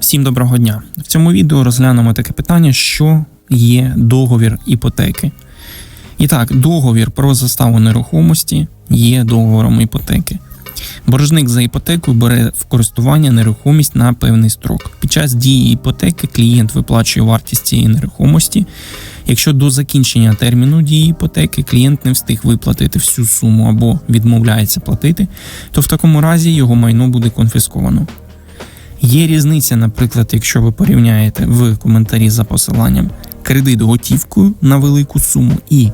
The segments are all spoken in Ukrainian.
Всім доброго дня! В цьому відео розглянемо таке питання, що є договір іпотеки. І так, договір про заставу нерухомості є договором іпотеки. Боржник за іпотекою бере в користування нерухомість на певний строк. Під час дії іпотеки клієнт виплачує вартість цієї нерухомості. Якщо до закінчення терміну дії іпотеки клієнт не встиг виплатити всю суму або відмовляється платити, то в такому разі його майно буде конфісковано. Є різниця, наприклад, якщо ви порівняєте в коментарі за посиланням кредит готівкою на велику суму і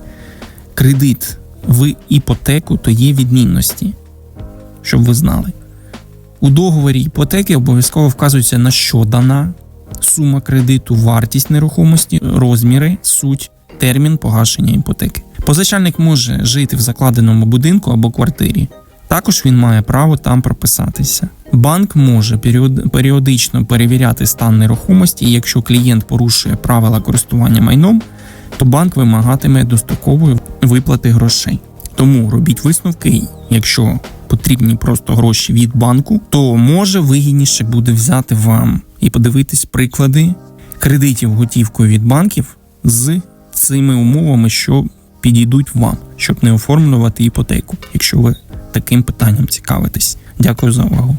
кредит в іпотеку, то є відмінності, щоб ви знали. У договорі іпотеки обов'язково вказується на що дана сума кредиту, вартість нерухомості, розміри, суть, термін погашення іпотеки. Позичальник може жити в закладеному будинку або квартирі. Також він має право там прописатися. Банк може періодично перевіряти стан нерухомості, і якщо клієнт порушує правила користування майном, то банк вимагатиме дострокової виплати грошей. Тому робіть висновки, якщо потрібні просто гроші від банку, то може вигідніше буде взяти вам і подивитись приклади кредитів готівкою від банків з цими умовами, що підійдуть вам, щоб не оформлювати іпотеку, якщо ви таким питанням цікавитесь. Дякую за увагу.